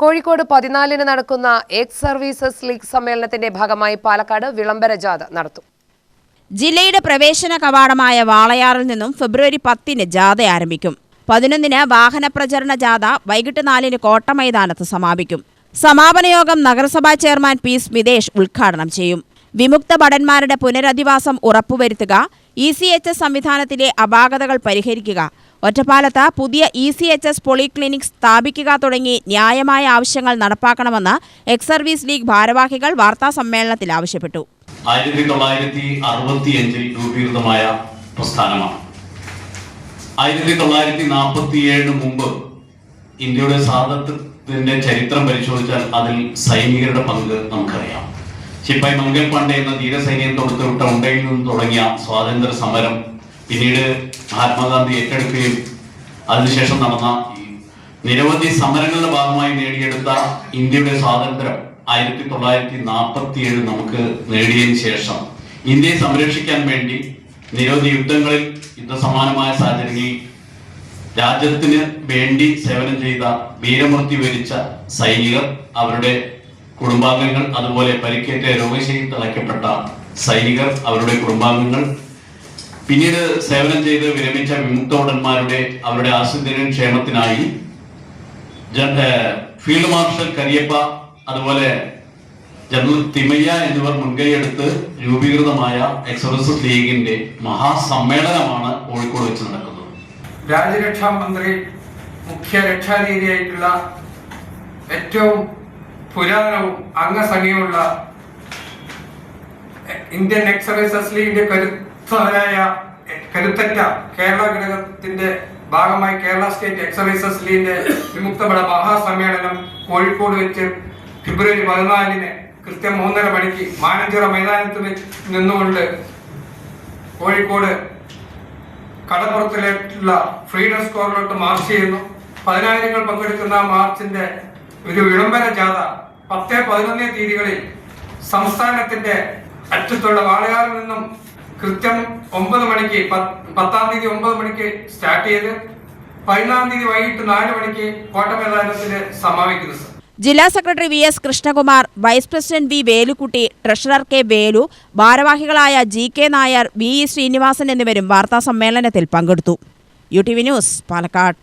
കോഴിക്കോട് പതിനാലിന് നടക്കുന്ന X services league സമ്മേളനത്തിന്റെ ഭാഗമായി പാലക്കാട് വിളംബര ജാഥ നടത്തും. ജില്ലയുടെ പ്രവേശന കവാടമായ വാളയാറിൽ നിന്നും ഫെബ്രുവരി പത്തിന് ജാഥ ആരംഭിക്കും. പതിനൊന്നിന് വാഹന പ്രചരണ ജാഥ വൈകിട്ട് നാലിന് കോട്ട മൈതാനത്ത് സമാപിക്കും. സമാപനയോഗം നഗരസഭാ ചെയർമാൻ പി സ്മിതേഷ് ഉദ്ഘാടനം ചെയ്യും. വിമുക്ത ഭടന്മാരുടെ പുനരധിവാസം ഉറപ്പുവരുത്തുക ഇ സി എച്ച് എസ് സംവിധാനത്തിലെ അപാകതകൾ പരിഹരിക്കുക. ഒറ്റപ്പാലത്ത് പുതിയ E C H S polyclinic സ്ഥാപിക്കുക തുടങ്ങി ന്യായമായ ആവശ്യങ്ങൾ നടപ്പാക്കണമെന്ന് എക്സ് സർവീസ് ലീഗ് ഭാരവാഹികൾ വാർത്താ സമ്മേളനത്തിൽ ആവശ്യപ്പെട്ടു. ആയിരത്തി തൊള്ളായിരത്തി രൂപീകൃതമായ പ്രസ്ഥാനമാണ്. ആയിരത്തി തൊള്ളായിരത്തി നാൽപ്പത്തിയേഴിന് മുമ്പ് ഇന്ത്യയുടെ സ്വാതന്ത്ര്യത്തിന്റെ ചരിത്രം പരിശോധിച്ചാൽ അതിൽ സൈനികരുടെ പങ്ക് നമുക്കറിയാം. ശിപ്പായി മംഗൽ പാണ്ഡെ എന്ന ധീരസൈന്യം തൊടുത്തുവിട്ട ഉണ്ടയിൽ നിന്ന് തുടങ്ങിയ സ്വാതന്ത്ര്യ സമരം പിന്നീട് മഹാത്മാഗാന്ധി ഏറ്റെടുക്കുകയും അതിനുശേഷം നടന്ന നിരവധി സമരങ്ങളുടെ ഭാഗമായി നേടിയെടുത്ത ഇന്ത്യയുടെ സ്വാതന്ത്ര്യം ആയിരത്തി തൊള്ളായിരത്തി നാൽപ്പത്തി ഏഴ് നമുക്ക് നേടിയതിനു ശേഷം ഇന്ത്യയെ സംരക്ഷിക്കാൻ വേണ്ടി നിരവധി യുദ്ധങ്ങളിൽ യുദ്ധസമാനമായ സാഹചര്യങ്ങളിൽ രാജ്യത്തിന് വേണ്ടി സേവനം ചെയ്ത വീരമൃത്യു വരിച്ച സൈനികർ അവരുടെ കുടുംബാംഗങ്ങൾ അതുപോലെ പരിക്കേറ്റ രോഗശൈലി തളയ്ക്കപ്പെട്ട സൈനികർ അവരുടെ കുടുംബാംഗങ്ങൾ. പിന്നീട് സേവനം ചെയ്ത് വിരമിച്ച വിമുക്തോടന്മാരുടെ അവരുടെ ആശ്രിതരും ക്ഷേമത്തിനായി ഫീൽഡ് മാർഷൽ കരിയപ്പ അതുപോലെ ജനറൽ തിമയ്യ എന്നിവർ മുൻകൈയെടുത്ത് രൂപീകൃതമായ എക്സ്പ്രസ് ലീഗിന്റെ മഹാസമ്മേളനമാണ് കോഴിക്കോട് വെച്ച് നടക്കുന്നത്. രാജ്യരക്ഷാ മന്ത്രി മുഖ്യ രക്ഷാധികാരിയായിട്ടുള്ള ഏറ്റവും പുരാതനവും അംഗസംഖ്യയുള്ള ഇന്ത്യൻ എക്സർസൈസസ് ലീഗിന്റെ കരുത്തരായ കരുത്തറ്റ കേരള ഘടകത്തിന്റെ ഭാഗമായി കേരള സ്റ്റേറ്റ് എക്സർസൈസസ് ലീഗിന്റെ വിമുക്തപട മഹാസമ്മേളനം കോഴിക്കോട് വെച്ച് ഫെബ്രുവരി പതിനാലിന് കൃത്യം മൂന്നര മണിക്ക് മാനഞ്ചിറ മൈതാനത്ത് നിന്നുകൊണ്ട് കോഴിക്കോട് കടപ്പുറത്തിലേക്കുള്ള ഫ്രീഡം സ്ക്വയറിലോട്ട് മാർച്ച് ചെയ്യുന്നു. പതിനായിരങ്ങൾ പങ്കെടുക്കുന്ന മാർച്ചിന്റെ ഒരു വിളംബര ജാഥ പത്ത് പതിനൊന്ന് തീയതികളിൽ സംസ്ഥാനത്തിന്റെ അറ്റത്തുള്ള വാളയാറിൽ നിന്നും കൃത്യം ഒമ്പത് മണിക്ക് പത്ത് തീയതി ഒമ്പത് മണിക്ക് സ്റ്റാർട്ട് ചെയ്ത് പതിനാലാം തീയതി വൈകിട്ട് നാല് മണിക്ക് കോട്ടമൈതാനത്തിൽ സമാപിക്കുന്നു ജില്ലാ secretary V S Krishnakumar vice president V Velukutty treasurer K Velu ഭാരവാഹികളായ G K Nair V E Srinivasan എന്നിവരും വാർത്താ സമ്മേളനത്തിൽ പങ്കെടുത്തു. U T V news Palakkad.